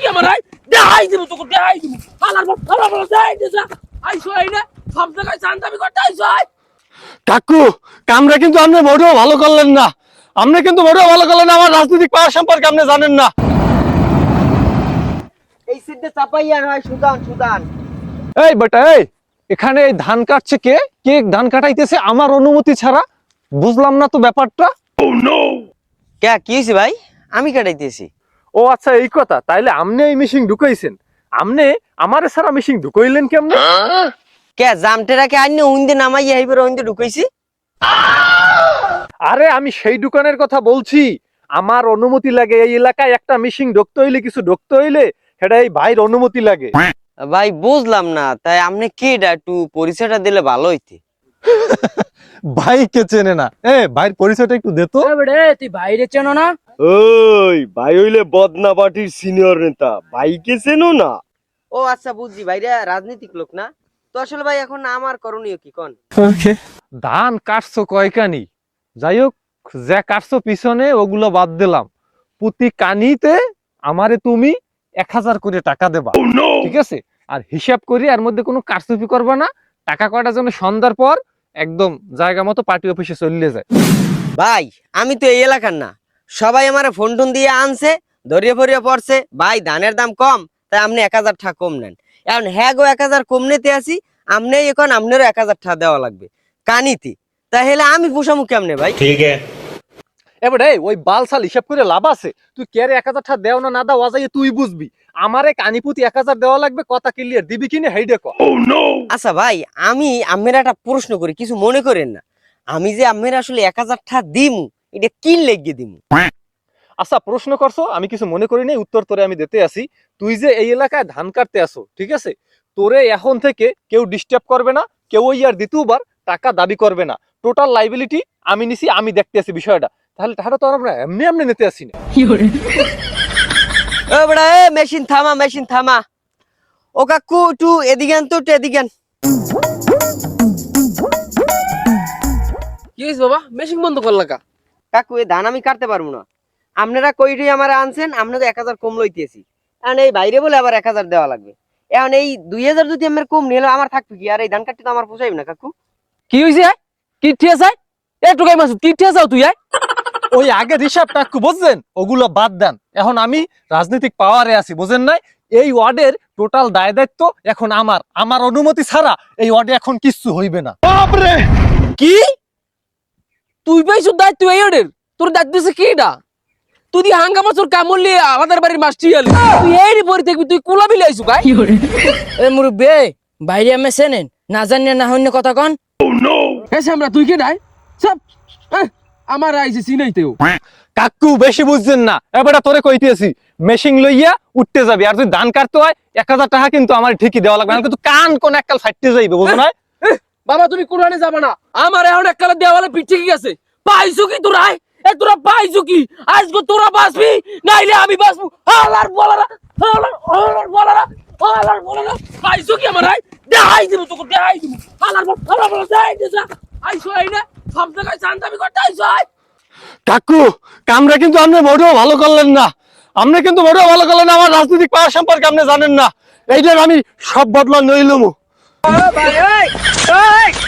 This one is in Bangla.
কি আমার আই? দেখাই দিব তোকে দেখাই দিব। হালার বাপ হালার বাপ দেখাই দিছা আইসো আই না। সব জায়গায় চান্দাবি করতে আইসো আই। কাকু কামরা কিন্তু আপনি মোটেও ভালো করলেন না। আপনি কিন্তু মোটেও ভালো করলেন আমার রাজনৈতিক পাওয়ার সম্পর্কে আপনি জানেন না। এই সিদ্ধে চাপাইয়া নয় সুদান সুদান। এই বেটা এই এখানে এই ধান কাটছে কে? কে ধান কাটাইতেছে আমার অনুমতি ছাড়া? বুঝলাম না তো ব্যাপারটা। কে কি হয়েছে ভাই? আমি কাটাইতেছি। ও আচ্ছা এই কথা। তাইলে আমনে এই মিশিং ঢুকাইছেন। আমনে আমার সারা মিশিং ঢুকাইলেন কেমনে? কে জামটেরাকে আইনে উইন্দে নামাইয়া এইবার উইন্দে ঢুকাইছি? আরে আমি সেই দোকানের কথা বলছি। আমার অনুমতি লাগে এই এলাকায় একটা মিশিং ঢুকতে হইলে কিছু ঢুকতে হইলে সেটা এই ভাইয়ের অনুমতি লাগে। ভাই বুঝলাম না। তাই আপনি কি একটু পরিচয়টা দিলে ভালো হইতে? ভাই কে চেনে না। এ ভাইয়ের পরিচয়টা একটু দে তো। বেড়ে তুই বাইরে চেনো না? ওই ভাই হইলে বদনা পার্টির সিনিয়র নেতা। ভাইকে চেনো না? ও আচ্ছা বুঝছি। ভাইরা রাজনীতিক লোক না? তো আসলে ভাই এখন আমার করণীয় কি? কোন। ধান কাটছো কয়কানি যাই হোক যা কাটছো পিছনে ওগুলো বাদ দিলাম। প্রতি কানিতে আমারে তুমি এক হাজার করে টাকা দেবা। ঠিক আছে? আর হিসাব করি এর মধ্যে কোনো কারচুপি করবা না। টাকা কয়টা যেন সন্ধ্যার পর একদম জায়গা মতো পার্টি অফিসে চলে যায়। ভাই আমি তো এই এলাকার না। সবাই আমার ফোন টোন দিয়ে আনছে ধরিয়ে ফরিয়ে পড়ছে। ভাই ধানের দাম কম তাই আপনি এক হাজার টাকা কম নেন। এখন হ্যাঁ গো এক হাজার কম নিতে আসি আপনি এখন আপনারও এক হাজার টাকা দেওয়া লাগবে। কানিতে। তাহলে আমি পোষামু কেমনে ভাই? এবারে ওই বালসাল হিসাব করে লাভ আছে। তুই কেরে এক হাজার টাকা দেও না না দাও যাই তুই বুঝবি। আমারে কানিপুতি এক হাজার দেওয়া লাগবে কথা ক্লিয়ার দিবি কিনে হেইডে ক আচ্ছা ভাই আমি আমের একটা প্রশ্ন করি কিছু মনে করেন না। আমি যে আমের আসলে এক হাজার টাকা দিমু এটা কি লেগে দিমু? আচ্ছা প্রশ্ন করছ আমি কিছু মনে করি নাই উত্তর তোরে আমি দিতে আসি। তুই যে এই এলাকায় ধান কাটতে আসো ঠিক আছে? তোরে এখন থেকে কেউ ডিস্টার্ব করবে না কেউ আর দ্বিতীয়বার টাকা দাবি করবে না। টোটাল লাইবিলিটি আমি নিছি আমি দেখতে আসি বিষয়টা। তাহলে টাকাটা তো আমরা এমনি এমনি নিতে আসি না। ও বড়া এ মেশিন থামা মেশিন থামা। ও কাকু একটু এদিকে আন তো একটু এদিকে আন। কি হইছে বাবা? মেশিন বন্ধ করলা কা? কাকু এই ধান আমি কাটতে পারব না। আপনারা কইটি আমার আনছেন আপনারা এক হাজার কম লইতেছি। এখন এই বাইরে বলে আবার এক হাজার দেওয়া লাগবে। এখন এই দুই হাজার যদি আমার কম নিলে আমার থাকবে কি? আর এই ধান কাটতে তো আমার পোষাইবে না কাকু। কি হইছে আই? কি ঠিয়াছ আই? এ টুকাই মাসুদ কি ঠিয়াছ তুই আই? ওই একটু বুঝছেন? ওগুলো বাদ দেন। এখন আমি রাজনৈতিক পাওয়ারে আছি বুঝেন নাই? এই ওয়ার্ডের টোটাল দায় দায়িত্ব এখন আমার। আমার অনুমতি ছাড়া এই ওয়ার্ডে এখন কিচ্ছু হইবে না। বাপরে! কি? তুই পাইছো দায়িত্ব এই ওদের তোর দায়িত্ব দিছে কি এটা তুই দি হাঙ্গামা তোর কামড়লি আমাদের বাড়ির মাস্টি আলি তুই এই পরে থাকবি তুই কুলা বিলে আইসু গাই এ মুরব্বে বাইরে আমি চেনেন না জানিয়ে না হইনে কথা কন। এ সামরা তুই কে নাই সব আমার আইছে চিনাইতেও কাকু বেশি বুঝছেন না। এবারে তোরে কইতেছি মেশিন লইয়া উঠতে যাবি। আর যদি ধান কাটতে হয় এক হাজার টাকা কিন্তু আমার ঠিকই দেওয়া লাগবে। না কিন্তু কান কোন এককাল ফাইটতে যাইবে বুঝো না বাবা, তুমি কোরআনে যাবা না। আমার এখন এক কালে দেওয়ালে পিঠে কি গেছে পাইছো কি তোরা? এ তোরা পাইছো কি? আজকে তোরা বাঁচবি? নাইলে আমি বাঁচবো। হালার বলারা হালার হালার বলারা হালার বলারা। পাইছো কি আমার আই দেখাই দিব তোকে, দেখাই দিব। হালার বল হালার বলারা, দেখাই দিছা আইসো আই না, সব জায়গায় চান্দাবি করতে আইসো আই কাকু, কামরা কিন্তু আপনি মোটেও ভালো করলেন না। আপনি কিন্তু মোটেও ভালো করলেন, আমার রাজনৈতিক পাওয়ার সম্পর্কে আপনি জানেন না। এইটার আমি সব বদলা নইলুম ভাই এই এই